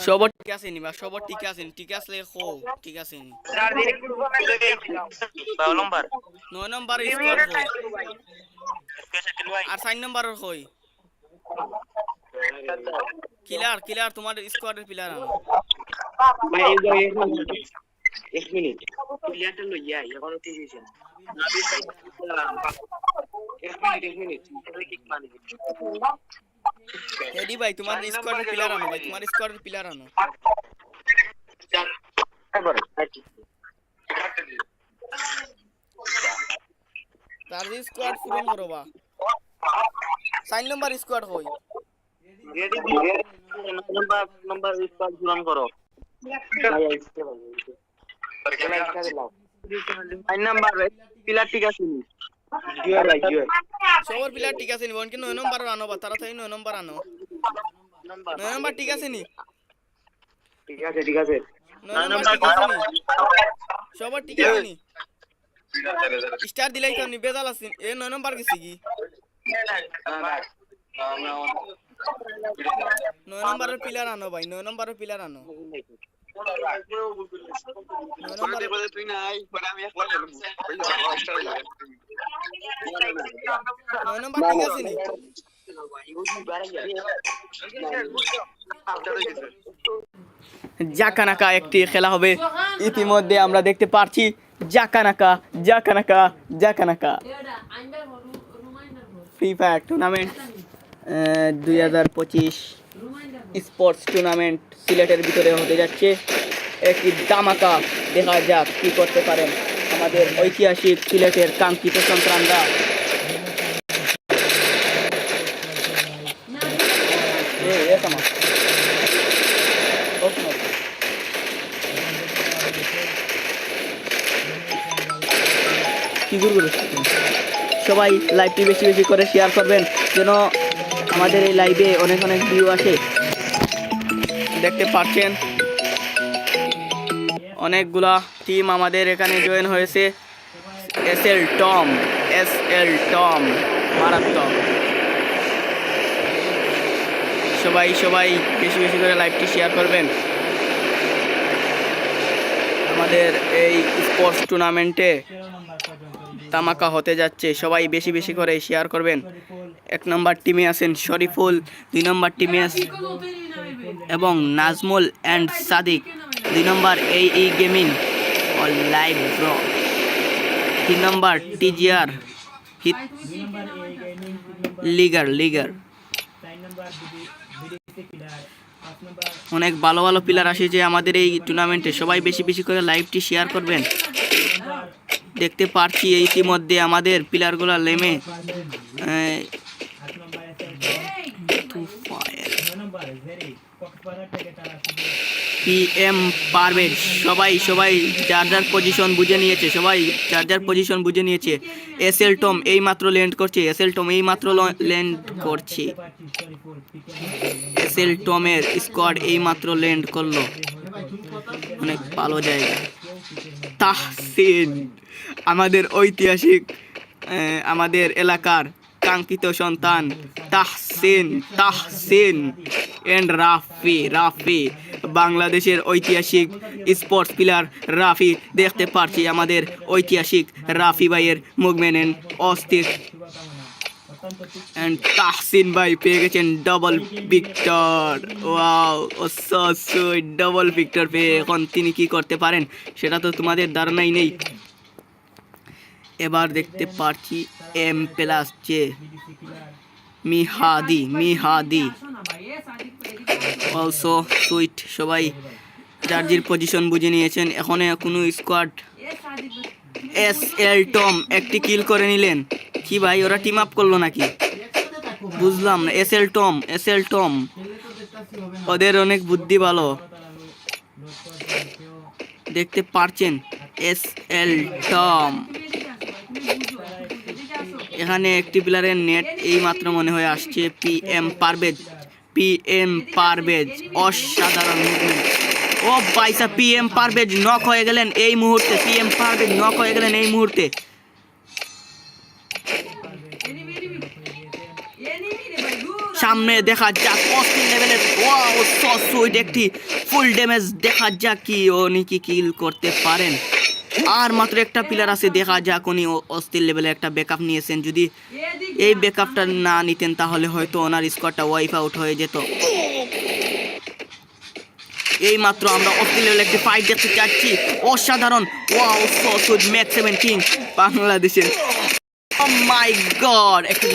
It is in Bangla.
সবর ঠিক আছে নি বা সবর ঠিক আছে নি ঠিক আছে খো ঠিক আছে নি। নম্বর নয় নম্বর স্কোয়াড আর চার নম্বর কই? কিলার কিলার তোমার স্কোয়াডের প্লেয়ার ভাই এক মিনিট এক মিনিট প্লেয়ারটা লই যাই এখনও এক মিনিট এক মিনিট কিক মানে এডি ভাই তোমার স্কোয়াডের প্লেয়ার আনো ভাই তোমার স্কোয়াডের প্লেয়ার আনো তার স্কোয়াড পূরণ করো বা চার নম্বর স্কোয়াড কই রেডি নাম্বার নাম্বার স্কোয়াড পূরণ করো আই নাম্বার পিলার ঠিক আছে জিওর ভাই সবর প্লেয়ার ঠিক আছে নি বোন কি নয় নম্বর আনো বা তাড়াতাড়ি নয় নম্বর আনো। নাম্বার নয় নম্বর ঠিক আছে নি? ঠিক আছে ঠিক আছে। নয় নম্বর ঠিক আছে নি? সবর ঠিক আছে নি? স্টার দিলাই তো নি বেজাল আছে এ নয় নম্বর গেছি কি? নয় নম্বরের প্লেয়ার আনো ভাই নয় নম্বরের প্লেয়ার আনো। তুই নাই আমি একলা গেলাম নয় নম্বর জাকানাকা একটি খেলা হবে। ইতিমধ্যে আমরা দেখতে পারছি জাকানাকা জাকানাকা জাকানাকা। ফ্রি ফায়ার টুর্নামেন্ট দুই হাজার পঁচিশ স্পোর্টস টুর্নামেন্ট সিলেটের ভিতরে হতে যাচ্ছে। একটি দামাকা দেখা যাক কি করতে পারেন। আমাদের ঐতিহাসিক সিলেটের কাঙ্ক্ষিত সন্তানরা? সবাই লাইভটি বেশি বেশি করে শেয়ার করবেন, যেন আমাদের এই লাইভে অনেক অনেক ভিউ আসে। দেখতে পাচ্ছেন অনেকগুলা টিম আমাদের এখানে জয়েন হয়েছে। S L Tom S L Tom মারাত্মক। সবাই সবাই বেশি বেশি করে লাইভটি শেয়ার করবেন। আমাদের এই স্পোর্টস টুর্নামেন্টে তামাকা হতে যাচ্ছে। সবাই বেশি বেশি করে শেয়ার করবেন। এক নম্বর টিমে আছেন শরীফুল, দুই নম্বর টিমে আছে এবং নাজমুল অ্যান্ড সাদিক। দুই নম্বর এই ই গেমিং ও লাইভ ব্র। তিন নম্বর টিজিআর হিট লিগার লিগার। অনেক ভালো ভালো প্লেয়ার আসে যে আমাদের এই টুর্নামেন্টে সবাই বেশি বেশি করে লাইভটি শেয়ার করবেন। দেখতে পারছি ইতিমধ্যে আমাদের প্লেয়ারগুলো নেমে পিএম পারভেজ সবাই সবাই যার পজিশন বুঝে নিয়েছে, সবাই যার পজিশন বুঝে নিয়েছে। এস এল টম এই মাত্র ল্যান্ড করছে এস এল টম এই মাত্র ল্যান্ড করছে। এস এল টমের স্কোয়াড এই মাত্র ল্যান্ড করল। অনেক ভালো জায়গা। তাহসিন, আমাদের ঐতিহাসিক আমাদের এলাকার কাঙ্ক্ষিত সন্তান। তাহসিন তাহসিন। এন্ড রাফি রাফি, বাংলাদেশের ঐতিহাসিক স্পোর্টস প্লেয়ার রাফি। দেখতে পারছি আমাদের ঐতিহাসিক রাফি ভাইয়ের মুভমেন্ট এন্ড অস্থির। এন্ড তাহসিন ভাই পেয়ে গেছেন double victor wow double victor পেয়ে। এখন তিনি কি করতে পারেন? সেটা তো তোমাদের ধারণাই নেই। এবার দেখতে পারছি M plus J Mihadi Mihadi. Also sweet সবাই জার্জির পজিশন বুঝে নিয়েছেন। এখন কোনো স্কোয়াড এস এল টম একটি কিল করে নিলেন। কি ভাই, ওরা টিম আপ করল নাকি? বুঝলাম না S L Tom S L Tom ওদের অনেক বুদ্ধি ভালো। দেখতে পারছেন এস এল টম এখানে একটি প্লেয়ারের নেট এই মাত্র মনে হয়ে আসছে P M Parvez PM Parvez অসাধারণ মুভমেন্ট ও পাইসা পিএম পারভেজ নক হয়ে গেলেন এই মুহূর্তে পিএম পারভেজ নক হয়ে গেলেন এই মুহূর্তে। সামনে দেখা যাক অস্থির লেভেলের ও সস একটি ফুল ড্যামেজ দেখা যাক কি উনি কি কিল করতে পারেন। আর মাত্র একটা প্লেয়ার আছে, দেখা যাক উনি ও- অস্থির লেভেলের একটা ব্যাকআপ নিয়েছেন। যদি এই ব্যাকআপটা না নিতেন, তাহলে হয়তো ওনার স্কোয়াডটা ওয়াইফ আউট হয়ে যেত। এই মাত্র আমরা অস্থির লেভেলের একটি ফাইট দেখতে চাচ্ছি অসাধারণ। Wow so sweet max seven king বাংলাদেশের। মাই গড একটি